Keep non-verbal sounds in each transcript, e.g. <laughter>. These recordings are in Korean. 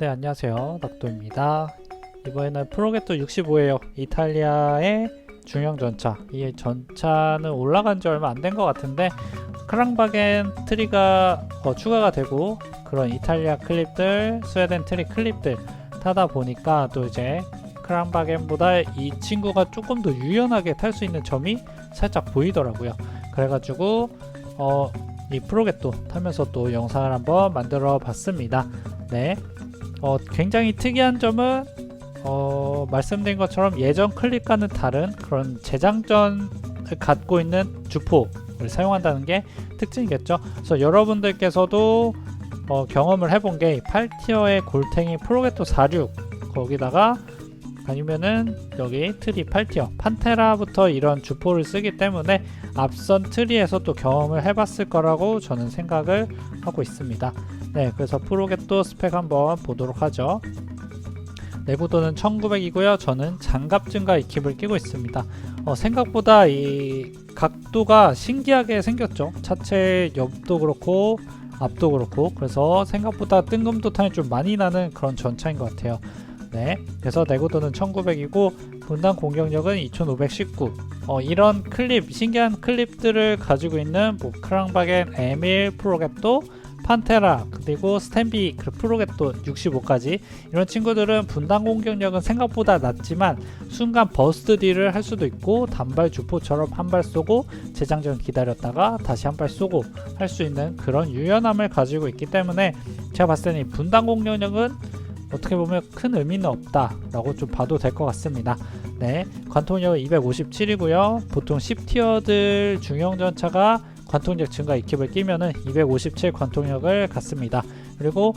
네, 안녕하세요. 낙도입니다. 이번에는 프로게토 65예요. 이탈리아의 중형 전차. 이 전차는 올라간 지 얼마 안 된 것 같은데 크랑바겐 트리가 어, 추가가 되고 그런 이탈리아 클립들, 스웨덴 트리 클립들 타다 보니까 또 이제 크랑바겐보다 이 친구가 조금 더 유연하게 탈 수 있는 점이 살짝 보이더라고요. 그래가지고 어, 이 프로게토 타면서 또 영상을 한번 만들어 봤습니다. 네. 어, 굉장히 특이한 점은 어, 말씀드린 것처럼 예전 클립과는 다른 그런 재장전을 갖고 있는 주포를 사용한다는 게 특징이겠죠. 그래서 여러분들께서도 어, 경험을 해본 게 8티어의 골탱이 프로게토 46 거기다가 아니면은 여기 트리 8티어 판테라부터 이런 주포를 쓰기 때문에 앞선 트리에서 또 경험을 해봤을 거라고 저는 생각을 하고 있습니다. 네, 그래서 프로게토 스펙 한번 보도록 하죠. 내구도는 1900이고요. 저는 장갑 증가 이킵을 끼고 있습니다. 어, 생각보다 이 각도가 신기하게 생겼죠. 차체 옆도 그렇고 앞도 그렇고 그래서 생각보다 뜬금도 타이 좀 많이 나는 그런 전차인 것 같아요. 네, 그래서 내구도는 1900이고 분당 공격력은 2519. 어, 이런 클립, 신기한 클립들을 가지고 있는 뭐 크랑바겐 M1 프로게토 판테라 그리고 스탠비 그 프로게토 65까지 이런 친구들은 분당 공격력은 생각보다 낮지만 순간 버스트 딜을 할 수도 있고 단발 주포처럼 한 발 쏘고 재장전 기다렸다가 다시 한 발 쏘고 할 수 있는 그런 유연함을 가지고 있기 때문에 제가 봤을 때는 이 분당 공격력은 어떻게 보면 큰 의미는 없다라고 좀 봐도 될 것 같습니다. 네, 관통력 257이고요. 보통 10티어들 중형 전차가 관통력 증가 이킵을 끼면은 257 관통력을 갖습니다. 그리고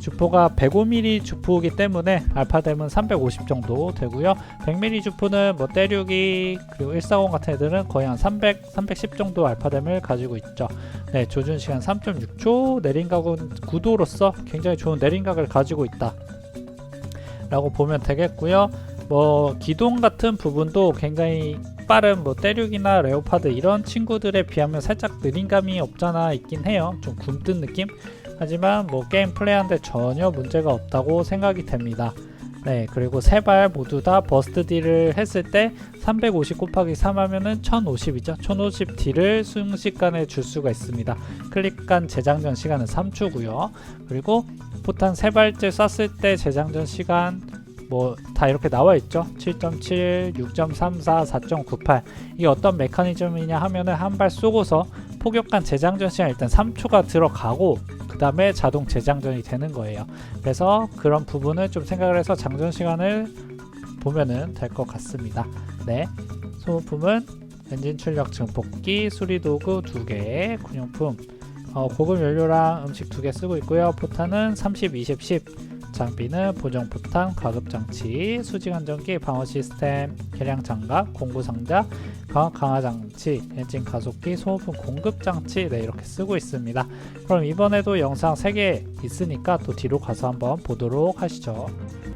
주포가 105mm 주포이기 때문에 알파뎀은 350 정도 되고요. 100mm 주포는 뭐 때류기 그리고 140 같은 애들은 거의 한 300, 310 정도 알파뎀을 가지고 있죠. 네, 조준 시간 3.6초, 내린각은 9도로서 굉장히 좋은 내린각을 가지고 있다. 라고 보면 되겠고요. 뭐 기동 같은 부분도 굉장히 빠른 뭐 때륙이나 레오파드 이런 친구들에 비하면 살짝 느린 감이 없잖아 있긴 해요. 좀 굼뜬 느낌? 하지만 뭐 게임 플레이하는데 전혀 문제가 없다고 생각이 됩니다. 네, 그리고 세 발 모두 다 버스트 딜을 했을 때 350 곱하기 3 하면은 1050이죠. 1050 딜을 순식간에 줄 수가 있습니다. 클릭간 재장전 시간은 3초고요. 그리고 포탄 세 발째 쐈을 때 재장전 시간 뭐 다 이렇게 나와 있죠. 7.7, 6.34, 4.98. 이게 어떤 메커니즘이냐 하면은 한 발 쏘고서 포격간 재장전 시간 일단 3초가 들어가고 그 다음에 자동 재장전이 되는 거예요. 그래서 그런 부분을 좀 생각을 해서 장전 시간을 보면은 될 것 같습니다. 네. 소모품은 엔진 출력 증폭기, 수리도구 2개, 군용품, 어, 고급 연료랑 음식 2개 쓰고 있고요. 포탄은 30, 20, 10. 장비는 보정 포탄, 가급 장치, 수직 안전기, 방어 시스템, 계량 장갑, 공구 상자, 강화 강화 장치, 엔진 가속기, 소모품 공급 장치 네 이렇게 쓰고 있습니다. 그럼 이번에도 영상 3개 있으니까 또 뒤로 가서 한번 보도록 하시죠.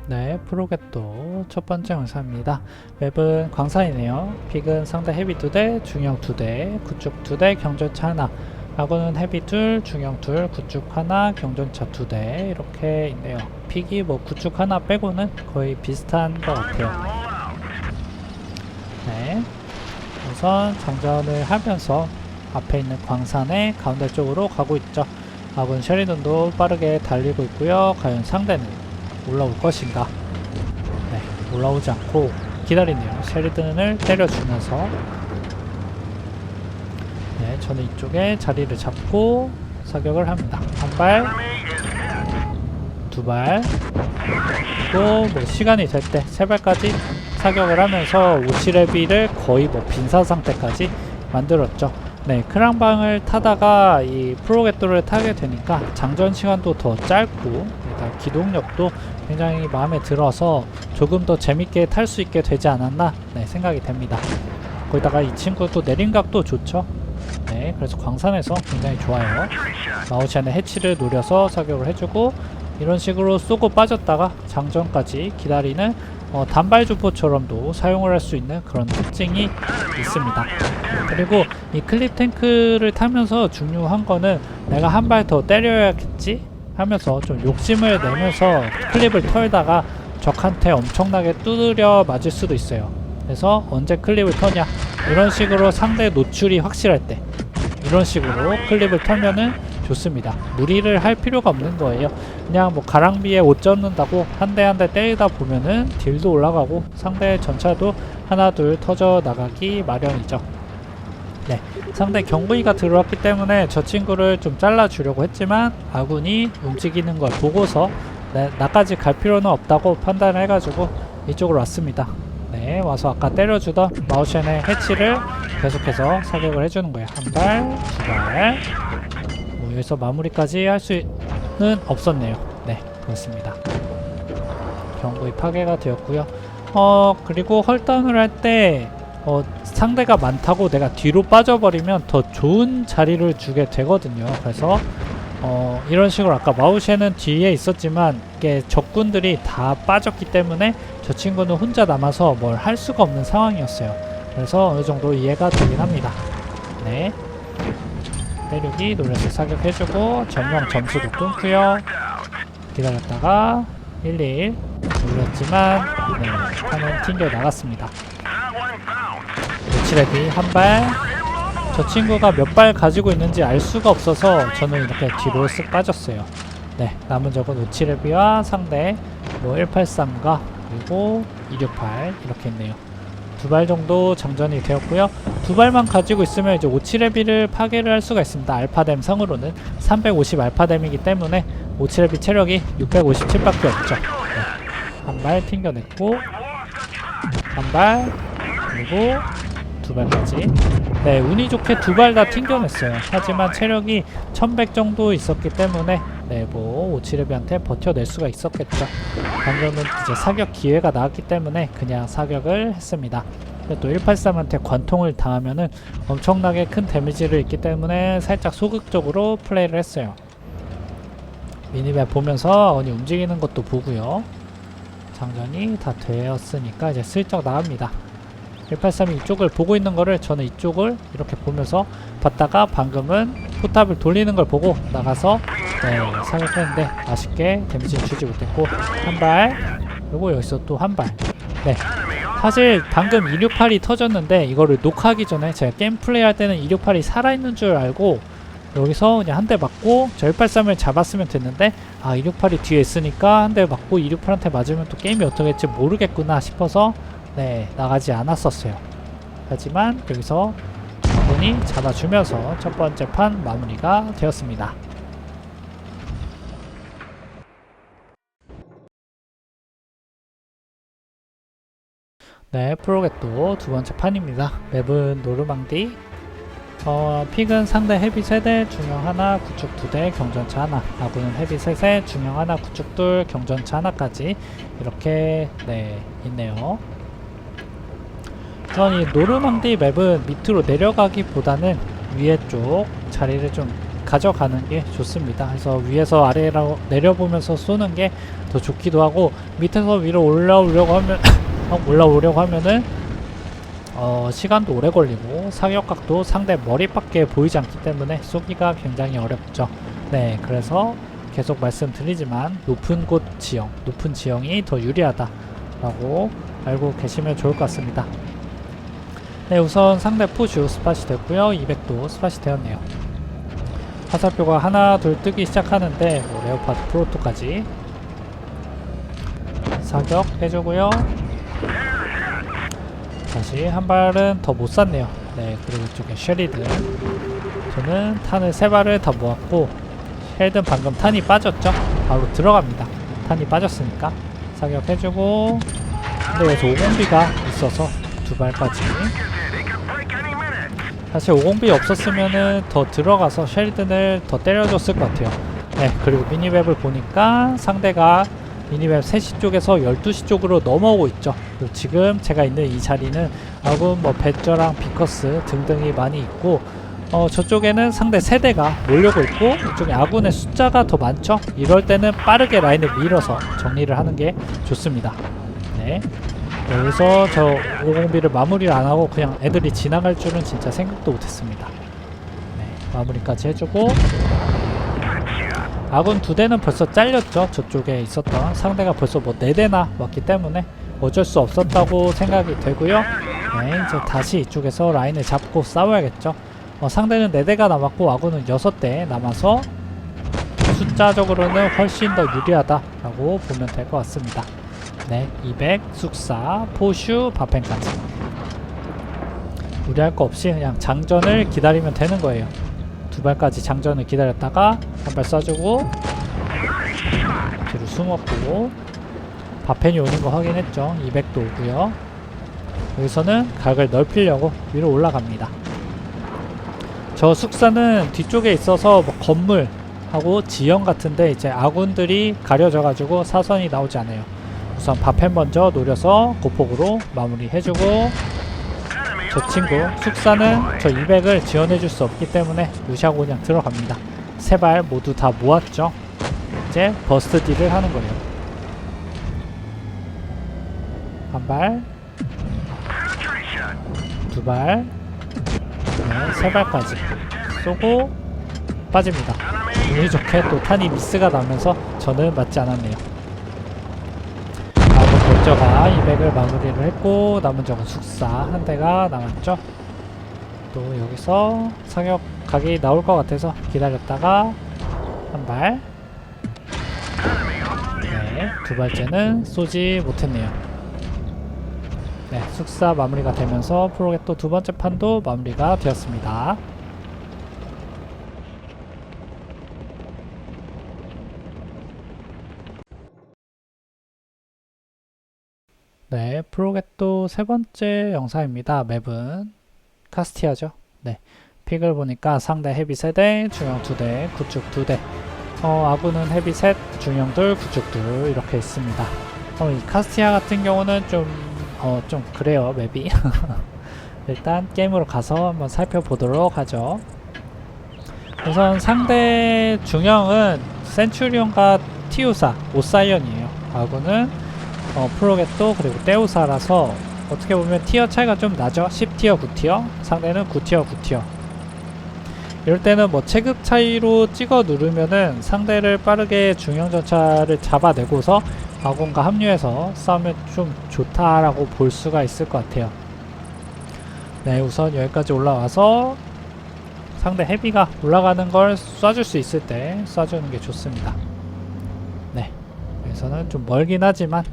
네, 프로게토 첫 번째 영상입니다. 맵은 광산이네요. 픽은 상대 헤비 2대, 중형 2대, 구축 2대, 경전차 하나. 아군은 헤비 둘, 중형 둘, 구축 하나, 경전차 두 대 이렇게 있네요. 픽이 뭐 구축 하나 빼고는 거의 비슷한 것 같아요. 네, 우선 장전을 하면서 앞에 있는 광산의 가운데 쪽으로 가고 있죠. 아군 쉐리든도 빠르게 달리고 있고요. 과연 상대는 올라올 것인가? 네, 올라오지 않고 기다리네요. 쉐리든을 때려주면서 네, 저는 이쪽에 자리를 잡고 사격을 합니다. 한 발, 두 발, 그리고 뭐 시간이 될 때 세 발까지 사격을 하면서 오시레비를 거의 뭐 빈사 상태까지 만들었죠. 네, 크랑방을 타다가 이 프로게토를 타게 되니까 장전 시간도 더 짧고 일단 기동력도 굉장히 마음에 들어서 조금 더 재밌게 탈 수 있게 되지 않았나 네, 생각이 됩니다. 거기다가 이 친구도 내림각도 좋죠. 네, 그래서 광산에서 굉장히 좋아요. 마우치안의 해치를 노려서 사격을 해주고 이런 식으로 쏘고 빠졌다가 장전까지 기다리는 어, 단발 주포처럼도 사용을 할 수 있는 그런 특징이 있습니다. 그리고 이 클립 탱크를 타면서 중요한 거는 내가 한 발 더 때려야겠지 하면서 좀 욕심을 내면서 클립을 털다가 적한테 엄청나게 두드려 맞을 수도 있어요. 그래서 언제 클립을 터냐 이런 식으로 상대 노출이 확실할 때 이런 식으로 클립을 털면은 좋습니다. 무리를 할 필요가 없는 거예요. 그냥 뭐 가랑비에 옷 젖는다고 한 대 한 대 때리다 보면은 딜도 올라가고 상대 전차도 하나 둘 터져 나가기 마련이죠. 네, 상대 경부이가 들어왔기 때문에 저 친구를 좀 잘라주려고 했지만 아군이 움직이는 걸 보고서 네, 나까지 갈 필요는 없다고 판단을 해가지고 이쪽으로 왔습니다. 네, 와서 아까 때려주던 마우션의 해치를 계속해서 사격을 해주는 거예요. 한 발, 두 발. 뭐 여기서 마무리까지 할 수는 없었네요. 네, 그렇습니다. 경고의 파괴가 되었고요. 어 그리고 헐다운을 할때 어, 상대가 많다고 내가 뒤로 빠져버리면 더 좋은 자리를 주게 되거든요. 그래서 어, 이런 식으로 아까 마우쉐는 뒤에 있었지만 이게 적군들이 다 빠졌기 때문에 저 친구는 혼자 남아서 뭘 할 수가 없는 상황이었어요. 그래서 어느 정도 이해가 되긴 합니다. 네. 때리기 놀려서 사격해주고 전명 점수도 끊고요. 기다렸다가 111 놀렸지만 네, 판은 튕겨 나갔습니다. 노치레디 한 발. 저 친구가 몇 발 가지고 있는지 알 수가 없어서 저는 이렇게 뒤로 쓱 빠졌어요. 네, 남은 적은 노치레비와 상대 뭐 183과 그리고 268 이렇게 있네요. 두 발 정도 장전이 되었고요. 두 발만 가지고 있으면 이제 오치레비를 파괴를 할 수가 있습니다. 알파뎀 상으로는 350 알파뎀이기 때문에 오치레비 체력이 657밖에 없죠. 네. 한발 튕겨냈고 한 발 그리고 두 발까지 네 운이 좋게 두 발 다 튕겨냈어요 하지만 체력이 1100 정도 있었기 때문에 네뭐 오치레비한테 버텨낼 수가 있었겠죠. 방금은 이제 사격 기회가 나왔기 때문에 그냥 사격을 했습니다. 또 183한테 관통을 당하면은 엄청나게 큰 데미지를 입기 때문에 살짝 소극적으로 플레이를 했어요. 미니맵 보면서 어니 움직이는 것도 보고요. 장전이 다 되었으니까 이제 슬쩍 나갑니다. 183이 이쪽을 보고 있는 거를 저는 이쪽을 이렇게 보면서 봤다가 방금은 포탑을 돌리는 걸 보고 나가서 네, 사격 했는데 아쉽게 데미지를 주지 못했고 한 발. 그리고 여기서 또 한 발. 네. 사실 방금 268이 터졌는데 이거를 녹화하기 전에 제가 게임 플레이 할 때는 268이 살아있는 줄 알고 여기서 그냥 한 대 맞고 저 183을 잡았으면 됐는데 아 268이 뒤에 있으니까 한 대 맞고 268한테 맞으면 또 게임이 어떻게 될지 모르겠구나 싶어서 네 나가지 않았었어요. 하지만 여기서 분이 잡아주면서 첫 번째 판 마무리가 되었습니다 네 프로게또 두 번째 판입니다 맵은 노르망디 어, 픽은 상대 헤비 세대, 중형 하나, 구축 두 대, 경전차 하나. 아군은 헤비 셋에 중형 하나, 구축 둘, 경전차 하나까지 이렇게 네 있네요. 우선 이 노르망디 맵은 밑으로 내려가기보다는 위에 쪽 자리를 좀 가져가는 게 좋습니다. 그래서 위에서 아래로 내려보면서 쏘는 게 더 좋기도 하고 밑에서 위로 올라오려고 하면 올라오려고 하면은 어, 시간도 오래 걸리고 사격각도 상대 머리밖에 보이지 않기 때문에 쏘기가 굉장히 어렵죠. 네, 그래서 계속 말씀드리지만 높은 곳 지형, 높은 지형이 더 유리하다라고 알고 계시면 좋을 것 같습니다. 네, 우선 상대 푸슈 스팟이 됐고요. 200도 스팟이 되었네요. 화살표가 하나, 둘 뜨기 시작하는데 뭐 레오파드 프로토까지 사격 해주고요. 다시 한 발은 더 못 쐈네요. 네, 그리고 이쪽에 쉐리든. 저는 탄을 세 발을 다 모았고, 쉐리든 방금 탄이 빠졌죠? 바로 들어갑니다. 탄이 빠졌으니까. 사격해주고, 근데 여기서 오공비가 있어서 두 발까지. 사실 오공비 없었으면은 더 들어가서 쉐리든을 더 때려줬을 것 같아요. 네, 그리고 미니맵을 보니까 상대가 미니맵 3시 쪽에서 12시 쪽으로 넘어오고 있죠. 지금 제가 있는 이 자리는 아군 뭐 배저랑 비커스 등등이 많이 있고 어, 저쪽에는 상대 세대가 몰려고 있고 이쪽에 아군의 숫자가 더 많죠. 이럴 때는 빠르게 라인을 밀어서 정리를 하는 게 좋습니다. 네. 여기서 저 5공비를 마무리를 안 하고 그냥 애들이 지나갈 줄은 진짜 생각도 못했습니다. 네, 마무리까지 해주고 아군 두 대는 벌써 잘렸죠. 저쪽에 있었던 상대가 벌써 뭐 네 대나 왔기 때문에 어쩔 수 없었다고 생각이 되고요. 네, 이제 다시 이쪽에서 라인을 잡고 싸워야겠죠. 어, 상대는 네 대가 남았고 아군은 여섯 대 남아서 숫자적으로는 훨씬 더 유리하다라고 보면 될 것 같습니다. 네, 200, 숙사, 포슈, 바펜까지. 무리할 거 없이 그냥 장전을 기다리면 되는 거예요. 두 발까지 장전을 기다렸다가 한 발 쏴주고 뒤로 숨었고 바펜이 오는 거 확인했죠. 200도 오고요. 여기서는 각을 넓히려고 위로 올라갑니다. 저 숙사는 뒤쪽에 있어서 뭐 건물하고 지형 같은데 이제 아군들이 가려져 가지고 사선이 나오지 않아요. 우선 바펜 먼저 노려서 고폭으로 마무리해주고 저 친구 숙사는 저 200을 지원해줄 수 없기 때문에 무시하고 그냥 들어갑니다. 세 발 모두 다 모았죠. 이제 버스트 딜을 하는 거예요. 한 발, 두 발, 네, 세 발까지 쏘고 빠집니다. 운이 좋게 또 탄이 미스가 나면서 저는 맞지 않았네요. 벌저가 200을 마무리를 했고 남은 적은 숙사 한 대가 남았죠. 또 여기서 사격 각이 나올 것 같아서 기다렸다가 한 발. 네, 두 발째는 쏘지 못했네요. 네, 숙사 마무리가 되면서 프로게또 두 번째 판도 마무리가 되었습니다. 네, 프로게또 세 번째 영상입니다. 맵은 카스티아죠. 네, 픽을 보니까 상대 헤비 세대, 중형 두 대, 구축 두 대. 어, 아군은 헤비 셋, 중형 둘, 구축 둘 이렇게 있습니다. 어, 이 카스티아 같은 경우는 좀, 어, 좀 그래요, 맵이. <laughs> 일단 게임으로 가서 한번 살펴보도록 하죠. 우선 상대 중형은 센츄리온과 티우사, 오사이언이에요. 아군은 어, 프로게또 그리고 떼우사라서 어떻게 보면 티어 차이가 좀 나죠. 10티어, 9티어. 상대는 9티어, 9티어. 이럴 때는 뭐 체급 차이로 찍어 누르면은 상대를 빠르게 중형 전차를 잡아내고서 아군과 합류해서 싸우면 좀 좋다라고 볼 수가 있을 것 같아요. 네, 우선 여기까지 올라와서 상대 헤비가 올라가는 걸 쏴줄 수 있을 때 쏴주는 게 좋습니다. 네, 여기서는 좀 멀긴 하지만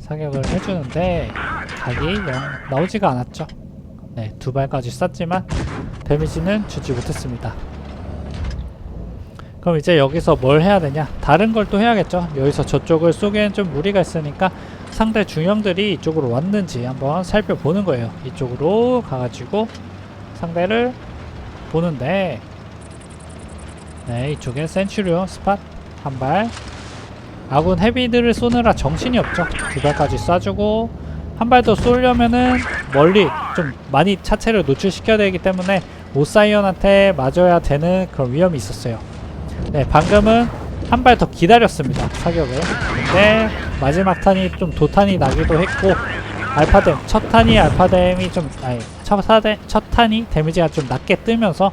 사격을 해주는데 각이 영 나오지가 않았죠. 네, 두 발까지 쐈지만 데미지는 주지 못했습니다. 그럼 이제 여기서 뭘 해야 되냐? 다른 걸 또 해야겠죠. 여기서 저쪽을 쏘기엔 좀 무리가 있으니까 상대 중형들이 이쪽으로 왔는지 한번 살펴보는 거예요. 이쪽으로 가가지고 상대를 보는데 네, 이쪽에 센츄리온 스팟 한 발 아군 헤비들을 쏘느라 정신이 없죠. 두 발까지 쏴주고 한 발더 쏘려면은 멀리 좀 많이 차체를 노출시켜야 되기 때문에 오사이언한테 맞아야 되는 그런 위험이 있었어요. 네, 방금은 한 발 더 기다렸습니다. 사격을. 근데 마지막 탄이 좀 도탄이 나기도 했고 알파뎀 첫 탄이 알파뎀이 좀 아니 첫, 타데, 첫 탄이 데미지가 좀 낮게 뜨면서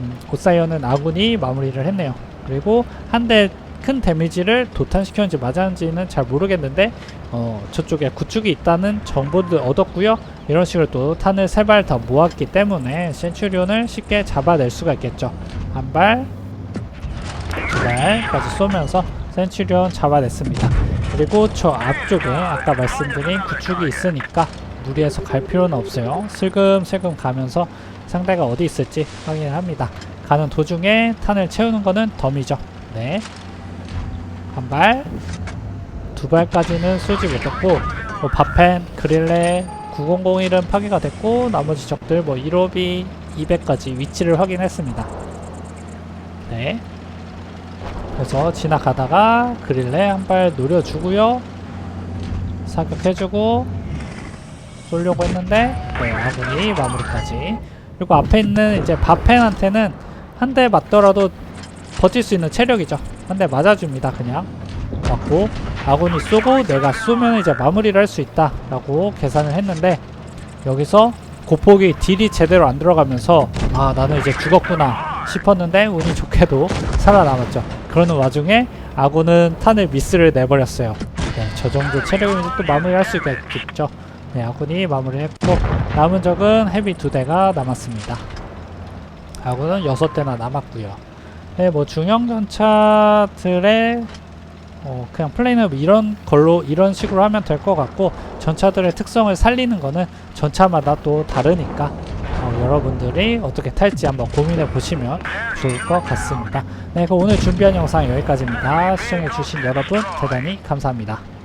음, 오사이언은 아군이 마무리를 했네요. 그리고 한대 큰 데미지를 도탄시켰는지 맞았는지는 잘 모르겠는데 어, 저쪽에 구축이 있다는 정보도 얻었고요. 이런 식으로 또 탄을 세 발 더 모았기 때문에 센츄리온을 쉽게 잡아낼 수가 있겠죠. 한 발, 두 발까지 쏘면서 센츄리온 잡아냈습니다. 그리고 저 앞쪽에 아까 말씀드린 구축이 있으니까 무리해서 갈 필요는 없어요. 슬금슬금 가면서 상대가 어디 있을지 확인을 합니다. 가는 도중에 탄을 채우는 거는 덤이죠. 네. 한 발, 두 발까지는 쏘지 못했고, 뭐 바펜, 그릴레, 9001은 파괴가 됐고, 나머지 적들 뭐 1호비, 200까지 위치를 확인했습니다. 네. 그래서 지나가다가 그릴레 한 발 노려주고요. 사격해주고, 쏠려고 했는데, 네, 아군이 마무리까지. 그리고 앞에 있는 이제 바펜한테는 한 대 맞더라도 버틸 수 있는 체력이죠. 한대 맞아줍니다. 그냥 맞고 아군이 쏘고 내가 쏘면 이제 마무리를 할 수 있다 라고 계산을 했는데 여기서 고폭이 딜이 제대로 안 들어가면서 아 나는 이제 죽었구나 싶었는데 운이 좋게도 살아남았죠. 그러는 와중에 아군은 탄을 미스를 내버렸어요. 네, 저 정도 체력이면 또 마무리할 수 있겠죠. 네, 아군이 마무리했고 남은 적은 헤비 두 대가 남았습니다. 아군은 여섯 대나 남았고요. 네, 뭐 중형 전차들의 어, 그냥 플레이는 이런 걸로 이런 식으로 하면 될 것 같고 전차들의 특성을 살리는 거는 전차마다 또 다르니까 어, 여러분들이 어떻게 탈지 한번 고민해 보시면 좋을 것 같습니다. 네, 그럼 오늘 준비한 영상 여기까지입니다. 시청해 주신 여러분 대단히 감사합니다.